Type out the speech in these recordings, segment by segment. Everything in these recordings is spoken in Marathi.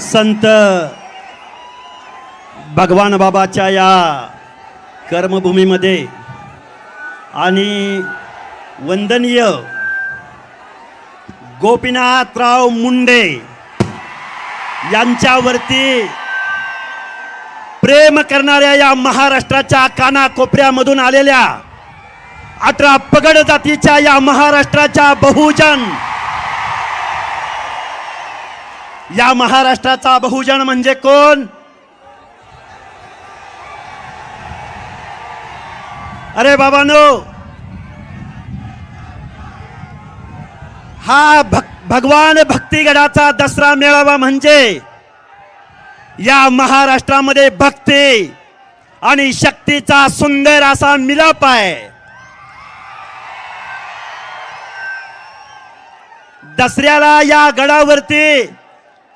संत भगवान बाबाच्या या कर्मभूमीमध्ये आणि वंदनीय गोपीनाथराव मुंडे यांच्यावरती प्रेम करणाऱ्या या महाराष्ट्राच्या कानाकोपऱ्यामधून आलेल्या अठरा पगड जातीच्या या महाराष्ट्राच्या बहुजन या महाराष्ट्राचा बहुजन म्हणजे कोण? अरे बाबानो! हा भक भगवान भक्तिगडाचा दसरा मेळावा म्हणजे या महाराष्ट्रामध्ये भक्ती आणि शक्तीचा सुंदर असा मिलाप आहे. दसऱ्याला या गडावरती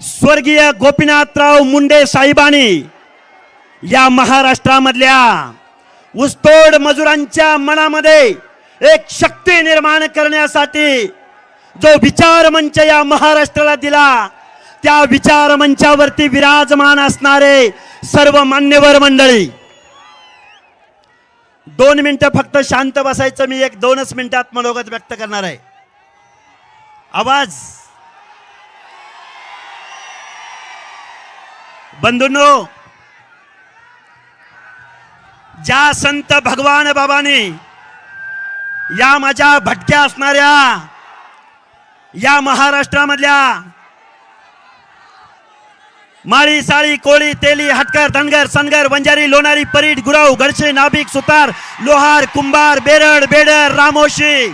स्वर्गीय गोपीनाथराव मुंडे साहेबांनी या महाराष्ट्रामधल्या ऊसतोड मजुरांच्या मनामध्ये एक शक्ती निर्माण करण्यासाठी जो विचार मंच या महाराष्ट्राला दिला त्या विचार मंचावरती विराजमान असणारे सर्व मान्यवर मंडळी. दोन मिनिटं फक्त शांत बसायचं मी एक दोनच मिनिटात मनोगत व्यक्त करणार आहे. आवाज. बंधूंनो ज्या संत भगवान बाबाने या माझ्या भटक्या असणाऱ्या या महाराष्ट्रामधल्या माळी साळी कोळी तेली हटकर धनगर सनगर वंजारी लोणारी परीट गुराव गडशे नाभिक सुतार लोहार कुंभार बेरड बेडर रामोशी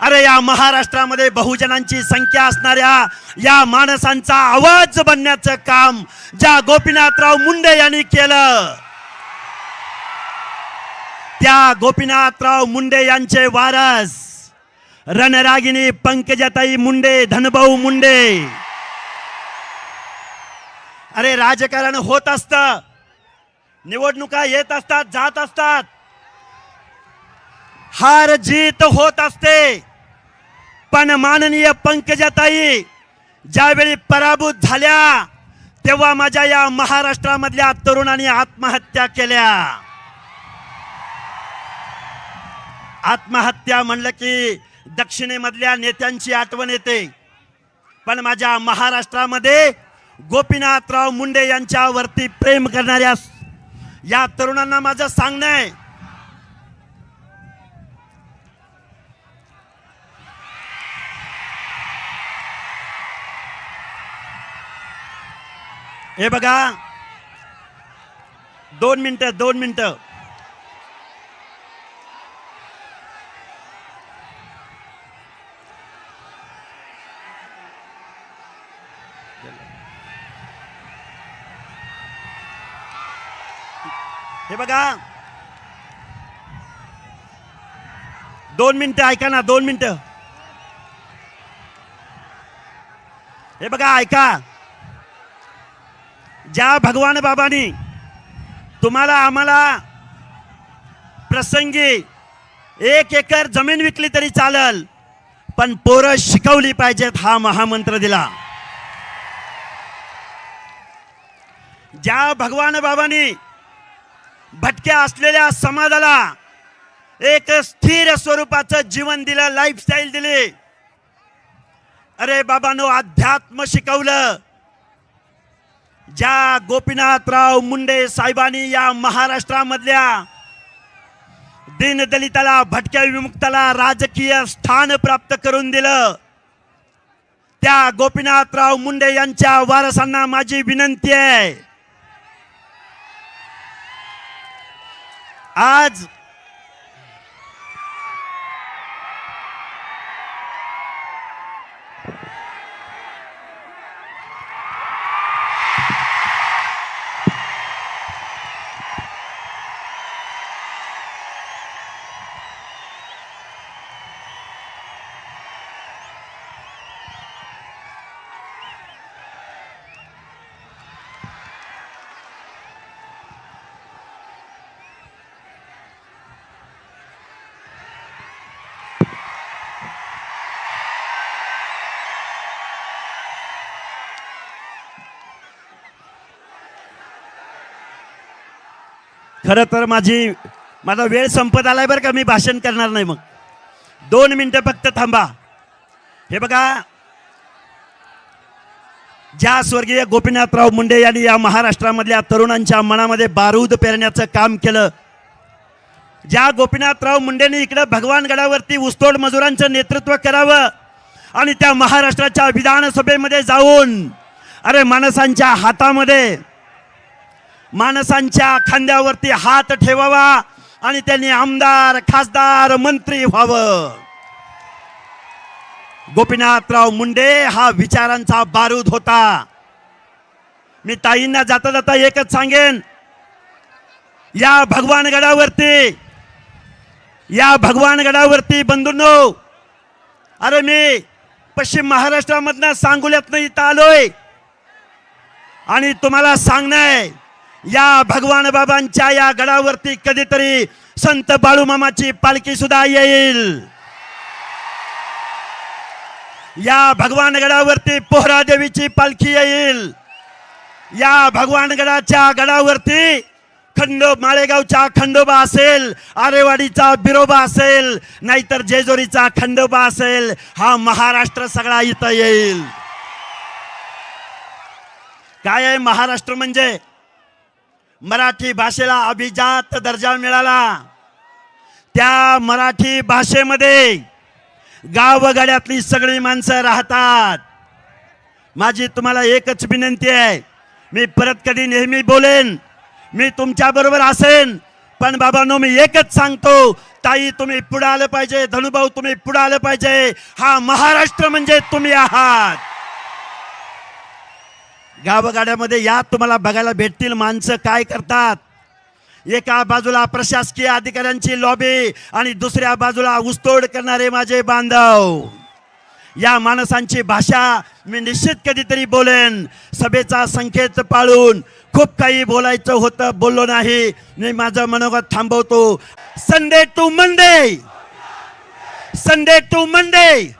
अरे या महाराष्ट्रामध्ये बहुजनांची संख्या असणाऱ्या या माणसांचा आवाज बनण्याचं काम ज्या गोपीनाथराव मुंडे यांनी केलं. त्या गोपीनाथराव मुंडे यांचे वारस रणरागिनी पंकजाताई मुंडे धनभाऊ मुंडे. अरे राजकारण होत असत निवडणुका येत असतात जात असतात. हार जीत होत असते. पण माननीय पंकजाताई ज्यावेळी पराभूत झाल्या तेव्हा माझ्या या महाराष्ट्रामधल्या तरुणांनी आत्महत्या केल्या. आत्महत्या म्हणलं की दक्षिणेमधल्या नेत्यांची आठवण येते. पण माझ्या महाराष्ट्रामध्ये गोपीनाथराव मुंडे यांच्यावरती प्रेम करणाऱ्या या तरुणांना माझं सांगणं आहे. हे बघा. दोन मिनटं दोन मिनटं. हे बघा. दोन मिनटं ऐका ना दोन मिनटं. हे बघा ऐका. ज्या भगवान बाबांनी तुम्हाला आम्हाला प्रसंगी एक एकर जमीन विकली तरी चालल पण पोरं शिकवली पाहिजेत हा महामंत्र दिला. ज्या भगवान बाबांनी भटक्या असलेल्या समाजाला एक स्थिर स्वरूपाचं जीवन दिलं लाईफस्टाईल दिली अरे बाबानो अध्यात्म शिकवलं ज्या गोपीनाथराव मुंडे साहेबांनी या महाराष्ट्रामधल्या दीनदलिताला भटक्या विमुक्ताला राजकीय स्थान प्राप्त करून दिलं त्या गोपीनाथराव मुंडे यांच्या वारसांना माझी विनंती आहे. आज खरं तर माझी माझा वेळ संपत आलाय बरं का मी भाषण करणार नाही मग. दोन मिनटं फक्त थांबा. हे बघा ज्या स्वर्गीय गोपीनाथराव मुंडे यांनी या महाराष्ट्रामधल्या तरुणांच्या मनामध्ये बारूद पेरण्याचं काम केलं. ज्या गोपीनाथराव मुंडेंनी इकडं भगवान गडावरती ऊसतोड मजुरांचं नेतृत्व करावं आणि त्या महाराष्ट्राच्या विधानसभेमध्ये जाऊन अरे माणसांच्या हातामध्ये माणसांच्या खांद्यावरती हात ठेवावा आणि त्यांनी आमदार खासदार मंत्री व्हावं. गोपीनाथराव मुंडे हा विचारांचा बारूद होता. मी ताईंना जाता जाता एकच सांगेन या भगवान गडावरती या भगवान गडावरती बंधूंनो अरे मी पश्चिम महाराष्ट्रामधनं सांगोल्यातनं इथं आलोय. आणि तुम्हाला सांगणं या भगवान बाबांच्या या गडावरती कधीतरी संत बाळूमामाची पालखी सुद्धा येईल. या भगवान गडावरती पोहरा देवीची पालखी येईल. या भगवान गडाच्या गडावरती खंडो माळेगावचा खंडोबा असेल आरेवाडीचा बिरोबा असेल नाहीतर जेजोरीचा खंडोबा असेल हा महाराष्ट्र सगळा इथं येईल. काय आहे महाराष्ट्र म्हणजे? मराठी भाषेला अभिजात दर्जा मिळाला. त्या मराठी भाषेमध्ये गावगाड्यातली सगळी माणसं राहतात. माझी तुम्हाला एकच विनंती आहे. मी परत कधी नेहमी बोलेन. मी तुमच्या बरोबर असेन. पण बाबांनो मी एकच सांगतो. ताई तुम्ही पुढे आलं पाहिजे. धनुभाऊ तुम्ही पुढे आलं पाहिजे. हा महाराष्ट्र म्हणजे तुम्ही आहात. गावगाड्यामध्ये या तुम्हाला बघायला भेटतील माणसं काय करतात. एका बाजूला प्रशासकीय अधिकाऱ्यांची लॉबी आणि दुसऱ्या बाजूला उस्तोड करणारे माझे बांधव. या माणसांची भाषा मी निश्चित कधीतरी बोलेन. सभेचा संकेत पाळून खूप काही बोलायचं होतं बोललो नाही. मी माझं मनोगत थांबवतो. Sunday to Monday! Sunday to Monday!